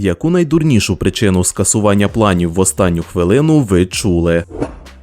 Яку найдурнішу причину скасування планів в останню хвилину ви чули?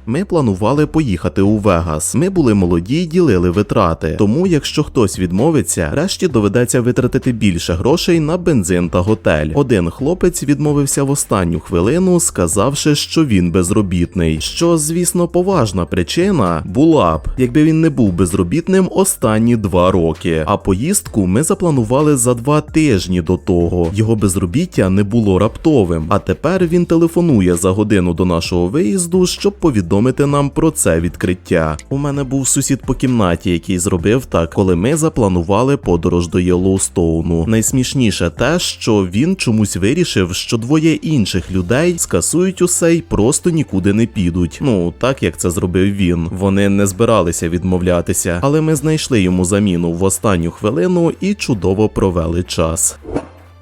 Ми планували поїхати у Вегас. Ми були молоді й ділили витрати. Тому, якщо хтось відмовиться, решті доведеться витратити більше грошей на бензин та готель. Один хлопець відмовився в останню хвилину, сказавши, що він безробітний. Що, звісно, поважна причина була б, якби він не був безробітним останні два роки. А поїздку ми запланували за два тижні до того. Його безробіття не було раптовим. А тепер він телефонує за годину до нашого виїзду, щоб повідомити нам про це відкриття. У мене був сусід по кімнаті, який зробив так, коли ми запланували подорож до Єлоустоуну. Найсмішніше те, що він чомусь вирішив, що двоє інших людей скасують усе й просто нікуди не підуть. Ну так як це зробив він. Вони не збиралися відмовлятися, але ми знайшли йому заміну в останню хвилину і чудово провели час.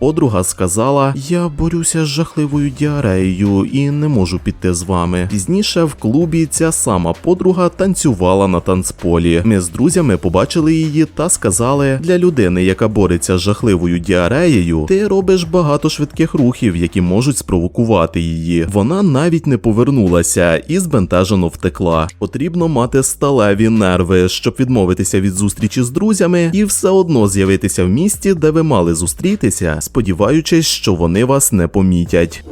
Подруга сказала: Я борюся з жахливою діареєю і не можу піти з вами. Пізніше в клубі ця сама подруга танцювала на танцполі. Ми з друзями побачили її та сказали: для людини, яка бореться з жахливою діареєю, ти робиш багато швидких рухів, які можуть спровокувати її. Вона навіть не повернулася і збентежено втекла. Потрібно мати сталеві нерви, щоб відмовитися від зустрічі з друзями і все одно з'явитися в місті, де ви мали зустрітися, сподіваючись, що вони вас не помітять.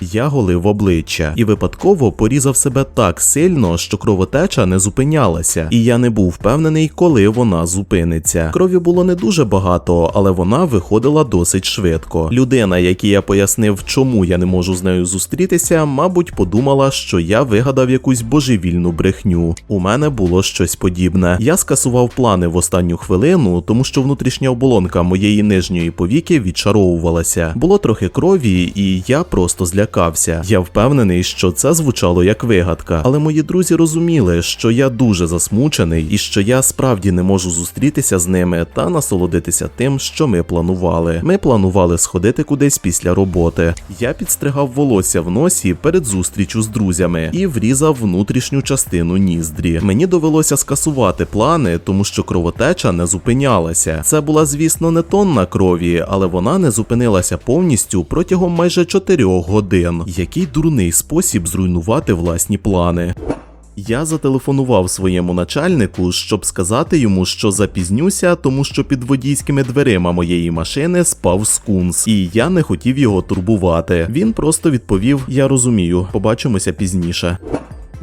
Я голив обличчя і випадково порізав себе так сильно, що кровотеча не зупинялася, і я не був впевнений, коли вона зупиниться. Крові було не дуже багато, але вона виходила досить швидко. Людина, якій я пояснив, чому я не можу з нею зустрітися, мабуть, подумала, що я вигадав якусь божевільну брехню. У мене було щось подібне. Я скасував плани в останню хвилину, тому що внутрішня оболонка моєї нижньої повіки відчаровувалася. Було трохи крові, і я просто злякався. Я впевнений, що це звучало як вигадка, але мої друзі розуміли, що я дуже засмучений і що я справді не можу зустрітися з ними та насолодитися тим, що ми планували. Ми планували сходити кудись після роботи. Я підстригав волосся в носі перед зустрічю з друзями і врізав внутрішню частину ніздрі. Мені довелося скасувати плани, тому що кровотеча не зупинялася. Це була, звісно, не тонна крові, але вона не зупинилася повністю протягом майже 4 годин. Який дурний спосіб зруйнувати власні плани. Я зателефонував своєму начальнику, щоб сказати йому, що запізнюся, тому що під водійськими дверима моєї машини спав скунс, і я не хотів його турбувати. Він просто відповів: Я розумію, побачимося пізніше.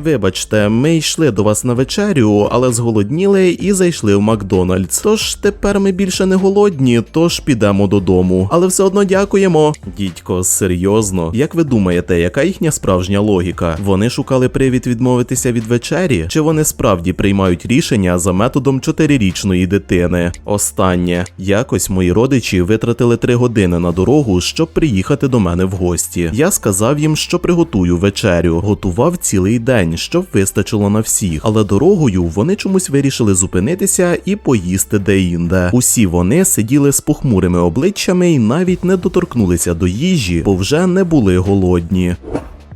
Вибачте, ми йшли до вас на вечерю, але зголодніли і зайшли в Макдональдс. Тож тепер ми більше не голодні, тож підемо додому. Але все одно дякуємо. Дідько, серйозно, як ви думаєте, яка їхня справжня логіка? Вони шукали привід відмовитися від вечері, чи вони справді приймають рішення за методом чотирирічної дитини? Останнє якось мої родичі витратили три години на дорогу, щоб приїхати до мене в гості. Я сказав їм, що приготую вечерю, готував цілий день день, щоб вистачило на всіх, але дорогою вони чомусь вирішили зупинитися і поїсти деінде. Усі вони сиділи з похмурими обличчями і навіть не доторкнулися до їжі, бо вже не були голодні.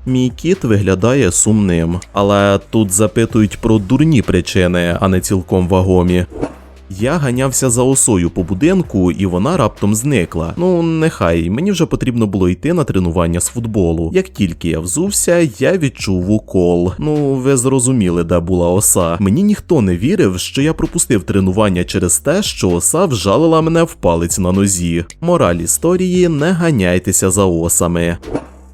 Мій кіт виглядає сумним, але тут запитують про дурні причини, а не цілком вагомі. Я ганявся за осою по будинку, і вона раптом зникла. Ну, нехай, мені вже потрібно було йти на тренування з футболу. Як тільки я взувся, я відчув укол. Ну, ви зрозуміли, де була оса. Мені ніхто не вірив, що я пропустив тренування через те, що оса вжалила мене в палець на нозі. Мораль історії не ганяйтеся за осами.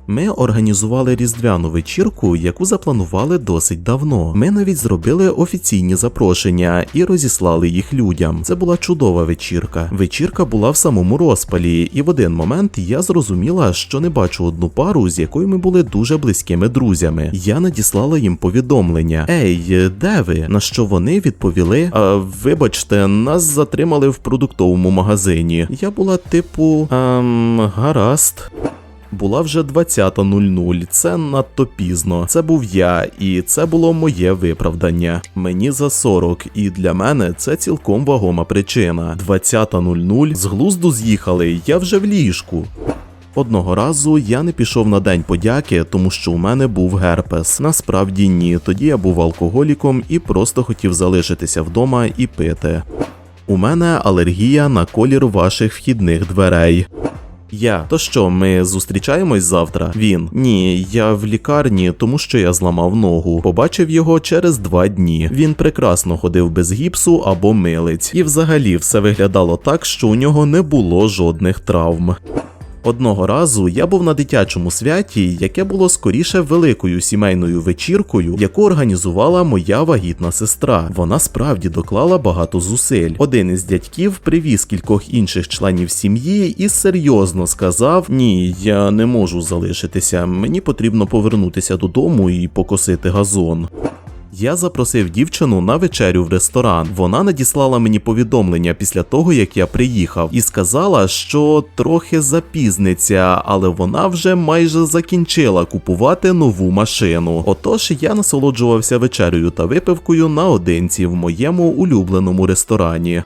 Ми організували різдвяну вечірку, яку запланували досить давно. Ми навіть зробили офіційні запрошення і розіслали їх людям. Це була чудова вечірка. Вечірка була в самому розпалі, і в один момент я зрозуміла, що не бачу одну пару, з якою ми були дуже близькими друзями. Я надіслала їм повідомлення: Ей, де ви? На що вони відповіли? А, вибачте, нас затримали в продуктовому магазині. Я була типу, ем, гаразд. Була вже 20.00, це надто пізно. Це був я, і це було моє виправдання. Мені за 40, і для мене це цілком вагома причина. 20.00 з глузду з'їхали, я вже в ліжку. Одного разу я не пішов на день подяки, тому що у мене був герпес. Насправді ні, тоді я був алкоголіком і просто хотів залишитися вдома і пити. У мене алергія на колір ваших вхідних дверей. Я. То що, ми зустрічаємось завтра? Він. Ні, я в лікарні, тому що я зламав ногу. Побачив його через два дні. Він прекрасно ходив без гіпсу або милиць. І взагалі все виглядало так, що у нього не було жодних травм. Одного разу я був на дитячому святі, яке було скоріше великою сімейною вечіркою, яку організувала моя вагітна сестра. Вона справді доклала багато зусиль. Один із дядьків привіз кількох інших членів сім'ї і серйозно сказав: Ні, я не можу залишитися. Мені потрібно повернутися додому і покосити газон. Я запросив дівчину на вечерю в ресторан. Вона надіслала мені повідомлення після того, як я приїхав, і сказала, що трохи запізниться, але вона вже майже закінчила купувати нову машину. Отож я насолоджувався вечерею та випивкою наодинці в моєму улюбленому ресторані.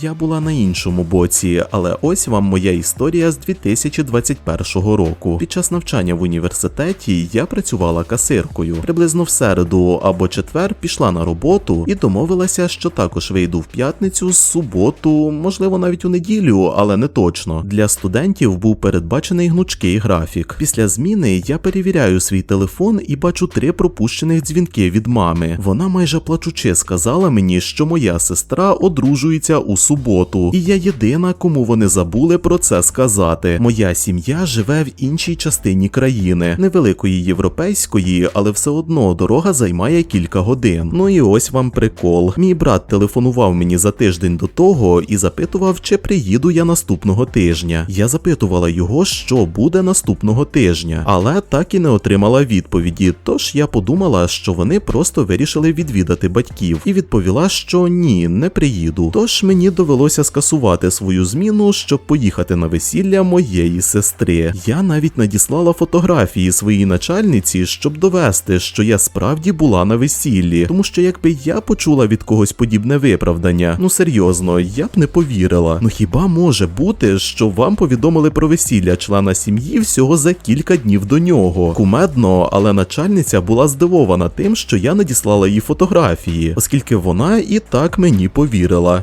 Я була на іншому боці, але ось вам моя історія з 2021 року. Під час навчання в університеті я працювала касиркою. Приблизно в середу або четвер пішла на роботу і домовилася, що також вийду в п'ятницю, суботу, можливо, навіть у неділю, але не точно. Для студентів був передбачений гнучкий графік. Після зміни я перевіряю свій телефон і бачу три пропущених дзвінки від мами. Вона майже плачучи сказала мені, що моя сестра одружується у суботу, і я єдина, кому вони забули про це сказати. Моя сім'я живе в іншій частині країни, невеликої європейської, але все одно дорога займає кілька годин. Ну і ось вам прикол. Мій брат телефонував мені за тиждень до того і запитував, чи приїду я наступного тижня. Я запитувала його, що буде наступного тижня, але так і не отримала відповіді. Тож я подумала, що вони просто вирішили відвідати батьків, і відповіла, що ні, не приїду. Тож мені довелося скасувати свою зміну, щоб поїхати на весілля моєї сестри. Я навіть надіслала фотографії своїй начальниці, щоб довести, що я справді була на весіллі, тому що якби я почула від когось подібне виправдання, ну серйозно, я б не повірила. Ну хіба може бути, що вам повідомили про весілля члена сім'ї всього за кілька днів до нього? Кумедно, але начальниця була здивована тим, що я надіслала їй фотографії, оскільки вона і так мені повірила.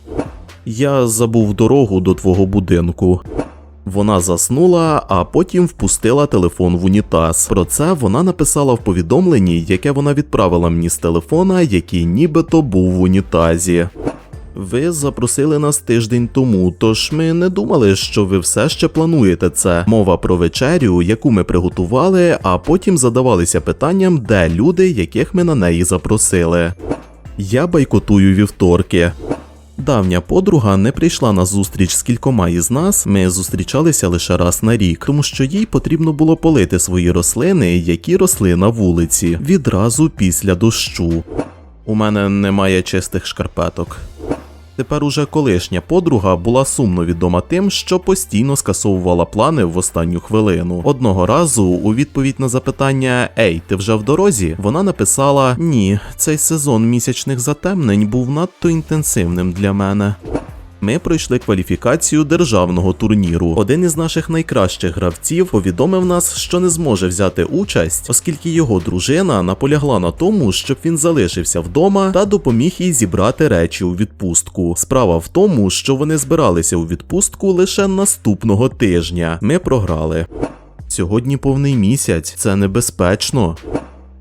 Я забув дорогу до твого будинку. Вона заснула, а потім впустила телефон в унітаз. Про це вона написала в повідомленні, яке вона відправила мені з телефона, який нібито був в унітазі. Ви запросили нас тиждень тому, тож ми не думали, що ви все ще плануєте це. Мова про вечерю, яку ми приготували, а потім задавалися питанням, де люди, яких ми на неї запросили. Я байкотую вівторки. Давня подруга не прийшла на зустріч з кількома із нас. Ми зустрічалися лише раз на рік, тому що їй потрібно було полити свої рослини, які росли на вулиці, відразу після дощу. У мене немає чистих шкарпеток. Тепер уже колишня подруга була сумно відома тим, що постійно скасовувала плани в останню хвилину. Одного разу, у відповідь на запитання Ей, ти вже в дорозі? Вона написала: Ні, цей сезон місячних затемнень був надто інтенсивним для мене. Ми пройшли кваліфікацію державного турніру. Один із наших найкращих гравців повідомив нас, що не зможе взяти участь, оскільки його дружина наполягла на тому, щоб він залишився вдома та допоміг їй зібрати речі у відпустку. Справа в тому, що вони збиралися у відпустку лише наступного тижня. Ми програли. Сьогодні повний місяць, це небезпечно.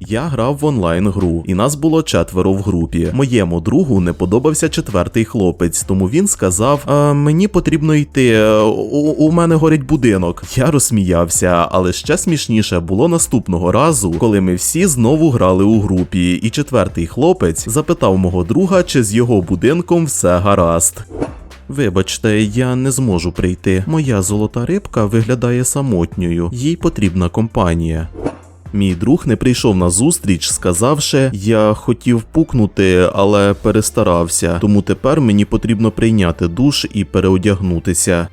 Я грав в онлайн гру, і нас було четверо в групі. Моєму другу не подобався четвертий хлопець, тому він сказав: а, мені потрібно йти. е, У, у мене горить будинок. Я розсміявся, але ще смішніше було наступного разу, коли ми всі знову грали у групі, і четвертий хлопець запитав мого друга, чи з його будинком все гаразд. Вибачте, я не зможу прийти. Моя золота рибка виглядає самотньою, їй потрібна компанія. Мій друг не прийшов на зустріч, сказавши, я хотів пукнути, але перестарався, тому тепер мені потрібно прийняти душ і переодягнутися.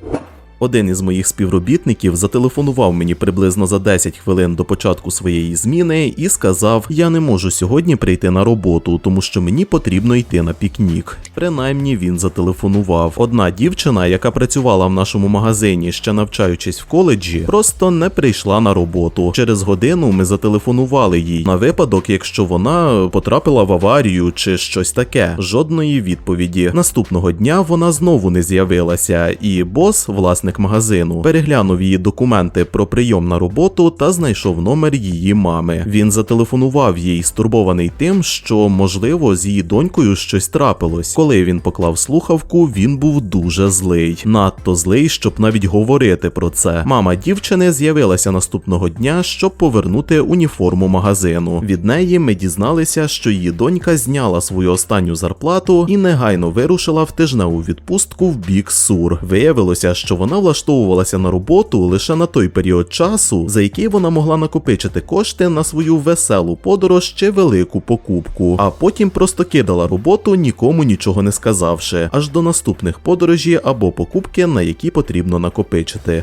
Один із моїх співробітників зателефонував мені приблизно за 10 хвилин до початку своєї зміни і сказав: Я не можу сьогодні прийти на роботу, тому що мені потрібно йти на пікнік. Принаймні він зателефонував. Одна дівчина, яка працювала в нашому магазині, ще навчаючись в коледжі, просто не прийшла на роботу. Через годину ми зателефонували їй на випадок, якщо вона потрапила в аварію чи щось таке. Жодної відповіді. Наступного дня вона знову не з'явилася, і бос, власник власник магазину, переглянув її документи про прийом на роботу та знайшов номер її мами. Він зателефонував їй, стурбований тим, що можливо з її донькою щось трапилось. Коли він поклав слухавку, він був дуже злий, надто злий, щоб навіть говорити про це. Мама дівчини з'явилася наступного дня, щоб повернути уніформу магазину. Від неї ми дізналися, що її донька зняла свою останню зарплату і негайно вирушила в тижневу відпустку в бік Сур. Виявилося, що вона влаштовувалася на роботу лише на той період часу, за який вона могла накопичити кошти на свою веселу подорож чи велику покупку, а потім просто кидала роботу, нікому нічого не сказавши, аж до наступних подорожі або покупки, на які потрібно накопичити.